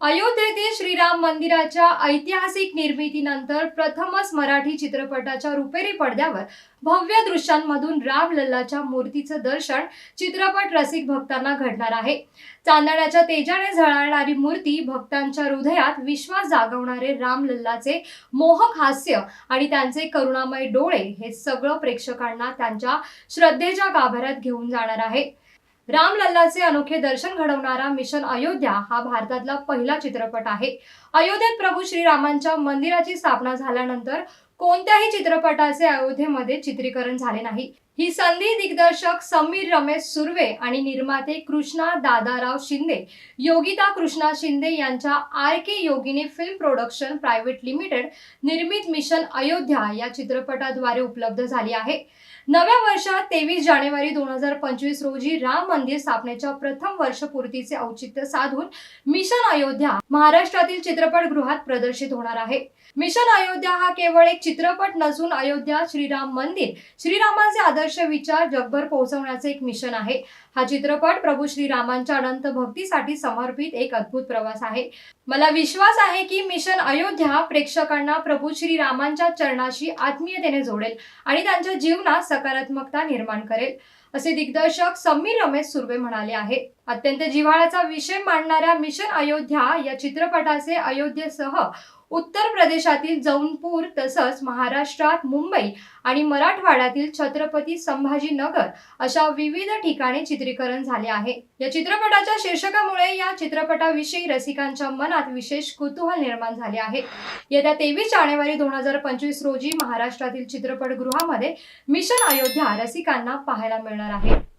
अयोध्येतील श्रीराम मंदिराच्या ऐतिहासिक निर्मितीनंतर प्रथमच मराठी चित्रपटाच्या रुपेरी पडद्यावर भव्य दृश्यांमधून राम लल्लाच्या मूर्तीचं दर्शन चित्रपट रसिक भक्तांना घडणार आहे. चांदण्याच्या तेजाने झळाळणारी मूर्ती भक्तांच्या हृदयात विश्वास जागवणारे राम लल्लाचे मोहक हास्य आणि त्यांचे करुणामय डोळे हे सगळं प्रेक्षकांना त्यांच्या श्रद्धेच्या गाभाऱ्यात घेऊन जाणार आहे. राम लल्लाचे अनोखे दर्शन घडवणारा मिशन अयोध्या हा भारतातला पहिला चित्रपट आहे. अयोध्येत प्रभू श्रीरामांच्या मंदिराची स्थापना झाल्यानंतर कोणत्याही चित्रपटाचे अयोध्येमध्ये चित्रीकरण झाले नाही. ही संधी दिग्दर्शक समीर रमेश सुर्वे आणि निर्माते कृष्णा दादाराव शिंदे योगिता कृष्णा शिंदे यांच्या R K Yogini film production private limited निर्मित मिशन अयोध्या या चित्रपटाद्वारे उपलब्ध झाली आहे. नव्या वर्षात तेवीस जानेवारी दोन हजार पंचवीस रोजी राम मंदिर स्थापनेच्या प्रथम वर्षपूर्तीचे औचित्य साधून मिशन अयोध्या महाराष्ट्रातील चित्रपटगृहात प्रदर्शित होणार आहे. मिशन अयोध्या हा केवळ एक चित्रपट नसून अयोध्या श्रीराम मंदिर. श्रीरामाचे आदर्श विचार जगभर पोहोचवण्याचे एक मिशन आहे. हा चित्रपट प्रभू श्रीरामांच्या अनंत भक्तीसाठी समर्पित एक अद्भुत प्रवास आहे. मला विश्वास आहे की मिशन अयोध्या प्रेक्षकांना प्रभू श्रीरामांच्या चरणाशी आत्मीयतेने जोडेल आणि त्यांच्या जीवनात सकारात्मकता निर्माण करेल. असे दिग्दर्शक समीर रमेश सुर्वे म्हणाले आहे. अत्यंत जिव्हाळ्याचा विषय मांडणाऱ्या मिशन अयोध्या या चित्रपटाचे अयोध्येसह उत्तर प्रदेशातील जौनपूर तसंच महाराष्ट्रात मुंबई आणि मराठवाड्यातील छत्रपती संभाजीनगर अशा विविध ठिकाणी चित्रीकरण झाले आहे. या चित्रपटाच्या शीर्षकामुळे या चित्रपटाविषयी रसिकांच्या मनात विशेष कुतूहल निर्माण झाले आहे. येत्या तेवीस जानेवारी दोन हजार पंचवीस रोजी महाराष्ट्रातील चित्रपटगृहामध्ये मिशन अयोध्या रसिकांना पाहायला मिळणार आहे.